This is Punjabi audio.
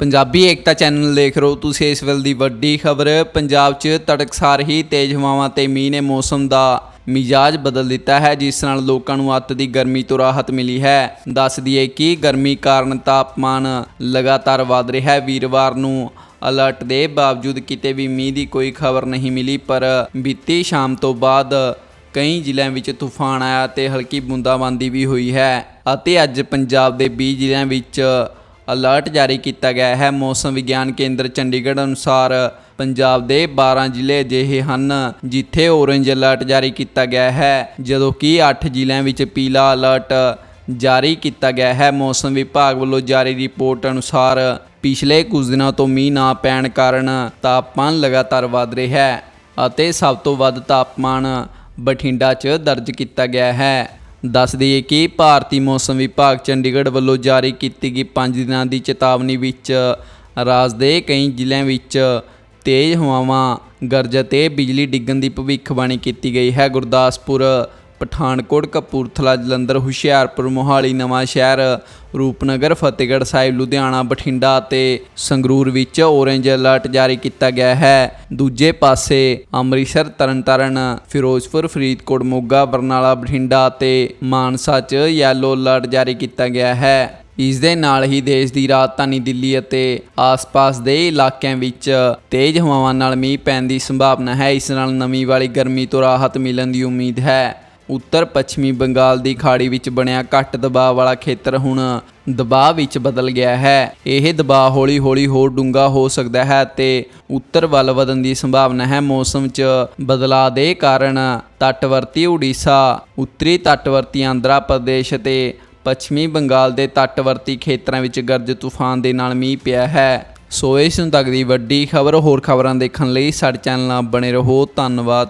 ਪੰਜਾਬੀ ਏਕਤਾ ਚੈਨਲ ਦੇਖ ਰਹੇ ਹੋ ਤੁਸੀਂ ਇਸ ਵੇਲੇ ਦੀ ਵੱਡੀ ਖਬਰ। ਪੰਜਾਬ 'ਚ ਤੜਕਸਾਰ ਹੀ ਤੇਜ਼ ਹਵਾਵਾਂ ਤੇ ਮੀਂਹ ਨੇ ਮੌਸਮ ਦਾ ਮਿਜਾਜ ਬਦਲ ਦਿੱਤਾ ਹੈ, ਜਿਸ ਨਾਲ ਲੋਕਾਂ ਨੂੰ ਅੱਤ ਦੀ ਗਰਮੀ ਤੋਂ ਰਾਹਤ ਮਿਲੀ ਹੈ। ਦੱਸ ਦਈਏ ਕਿ ਗਰਮੀ ਕਾਰਨ ਤਾਪਮਾਨ ਲਗਾਤਾਰ ਵਧ ਰਿਹਾ ਹੈ। ਵੀਰਵਾਰ ਨੂੰ ਅਲਰਟ ਦੇ ਬਾਵਜੂਦ ਕਿਤੇ ਵੀ ਮੀਂਹ ਦੀ ਕੋਈ ਖਬਰ ਨਹੀਂ ਮਿਲੀ, ਪਰ ਬੀਤੀ ਸ਼ਾਮ ਤੋਂ ਬਾਅਦ ਕਈ ਜ਼ਿਲ੍ਹਿਆਂ ਵਿੱਚ ਤੂਫਾਨ ਆਇਆ ਤੇ ਹਲਕੀ ਬੂੰਦਾਬਾਂਦੀ ਵੀ ਹੋਈ ਹੈ ਅਤੇ ਅੱਜ ਪੰਜਾਬ ਦੇ 20 ਜ਼ਿਲ੍ਹਿਆਂ ਵਿੱਚ ਅਲਰਟ ਜਾਰੀ ਕੀਤਾ ਗਿਆ ਹੈ। ਮੌਸਮ ਵਿਗਿਆਨ ਕੇਂਦਰ ਚੰਡੀਗੜ੍ਹ ਅਨੁਸਾਰ ਪੰਜਾਬ ਦੇ 12 ਜ਼ਿਲ੍ਹੇ ਅਜਿਹੇ ਹਨ ਜਿੱਥੇ ਔਰੇਂਜ ਅਲਰਟ ਜਾਰੀ ਕੀਤਾ ਗਿਆ ਹੈ, ਜਦੋਂ ਕਿ 8 ਜ਼ਿਲ੍ਹਿਆਂ ਵਿੱਚ ਪੀਲਾ ਅਲਰਟ ਜਾਰੀ ਕੀਤਾ ਗਿਆ ਹੈ। ਮੌਸਮ ਵਿਭਾਗ ਵੱਲੋਂ ਜਾਰੀ ਰਿਪੋਰਟ ਅਨੁਸਾਰ ਪਿਛਲੇ ਕੁਝ ਦਿਨਾਂ ਤੋਂ ਮੀਂਹ ਨਾ ਪੈਣ ਕਾਰਨ ਤਾਪਮਾਨ ਲਗਾਤਾਰ ਵਧ ਰਿਹਾ ਹੈ ਅਤੇ ਸਭ ਤੋਂ ਵੱਧ ਤਾਪਮਾਨ ਬਠਿੰਡਾ 'ਚ ਦਰਜ ਕੀਤਾ ਗਿਆ ਹੈ। ਦੱਸ ਦਈਏ ਕਿ ਭਾਰਤੀ ਮੌਸਮ ਵਿਭਾਗ ਚੰਡੀਗੜ੍ਹ ਵੱਲੋਂ ਜਾਰੀ ਕੀਤੀ ਗਈ 5 ਦਿਨਾਂ ਦੀ ਚੇਤਾਵਨੀ ਵਿੱਚ ਰਾਜ ਦੇ ਕਈ ਜ਼ਿਲ੍ਹਿਆਂ ਵਿੱਚ ਤੇਜ਼ ਹਵਾਵਾਂ, ਗਰਜ ਅਤੇ ਬਿਜਲੀ ਡਿੱਗਣ ਦੀ ਭਵਿੱਖਬਾਣੀ ਕੀਤੀ ਗਈ ਹੈ। ਗੁਰਦਾਸਪੁਰ ਪਠਾਨਕੋਟ, ਕਪੂਰਥਲਾ, ਜਲੰਧਰ, ਹੁਸ਼ਿਆਰਪੁਰ, ਮੋਹਾਲੀ, ਨਵਾਂ ਸ਼ਹਿਰ, ਰੂਪਨਗਰ, ਫਤਿਹਗੜ੍ਹ ਸਾਹਿਬ, ਲੁਧਿਆਣਾ, ਬਠਿੰਡਾ ਅਤੇ ਸੰਗਰੂਰ ਵਿੱਚ ਔਰੇਂਜ ਅਲਰਟ ਜਾਰੀ ਕੀਤਾ ਗਿਆ ਹੈ। ਦੂਜੇ ਪਾਸੇ ਅੰਮ੍ਰਿਤਸਰ, ਤਰਨਤਾਰਨ, ਫਿਰੋਜ਼ਪੁਰ, ਫਰੀਦਕੋਟ, ਮੋਗਾ, ਬਰਨਾਲਾ, ਬਠਿੰਡਾ ਅਤੇ ਮਾਨਸਾ 'ਚ ਯੈਲੋ ਅਲਰਟ ਜਾਰੀ ਕੀਤਾ ਗਿਆ ਹੈ। ਇਸ ਦੇ ਨਾਲ ਹੀ ਦੇਸ਼ ਦੀ ਰਾਜਧਾਨੀ ਦਿੱਲੀ ਅਤੇ ਆਸ-ਪਾਸ ਦੇ ਇਲਾਕਿਆਂ ਵਿੱਚ ਤੇਜ਼ ਹਵਾਵਾਂ ਨਾਲ ਮੀਂਹ ਪੈਣ ਦੀ ਸੰਭਾਵਨਾ ਹੈ। ਇਸ ਨਾਲ ਨਮੀ ਵਾਲੀ ਗਰਮੀ ਤੋਂ ਰਾਹਤ ਮਿਲਣ ਦੀ ਉਮੀਦ ਹੈ। ਉੱਤਰ ਪੱਛਮੀ ਬੰਗਾਲ ਦੀ ਖਾੜੀ ਵਿੱਚ ਬਣਿਆ ਘੱਟ ਦਬਾਅ ਵਾਲਾ ਖੇਤਰ ਹੁਣ ਦਬਾਅ ਵਿੱਚ ਬਦਲ ਗਿਆ ਹੈ। ਇਹ ਦਬਾਅ ਹੌਲੀ-ਹੌਲੀ ਹੋਰ ਡੂੰਘਾ ਹੋ ਸਕਦਾ ਹੈ ਤੇ ਉੱਤਰ ਵੱਲ ਵਧਣ ਦੀ ਸੰਭਾਵਨਾ ਹੈ। ਮੌਸਮ 'ਚ ਬਦਲਾਅ ਦੇ ਕਾਰਨ ਤੱਟਵਰਤੀ ਉੜੀਸਾ, ਉੱਤਰੀ ਤੱਟਵਰਤੀ ਆਂਧਰਾ ਪ੍ਰਦੇਸ਼ ਅਤੇ ਪੱਛਮੀ ਬੰਗਾਲ ਦੇ ਤੱਟਵਰਤੀ ਖੇਤਰਾਂ ਵਿੱਚ ਗਰਜ ਤੂਫਾਨ ਦੇ ਨਾਲ ਮੀਂਹ ਪਿਆ ਹੈ। ਸੋ ਇਸ ਨੂੰ ਤੱਕ ਦੀ ਵੱਡੀ ਖਬਰ, ਹੋਰ ਖਬਰਾਂ ਦੇਖਣ ਲਈ ਸਾਡੇ ਚੈਨਲ ਨਾਲ ਬਣੇ ਰਹੋ। ਧੰਨਵਾਦ।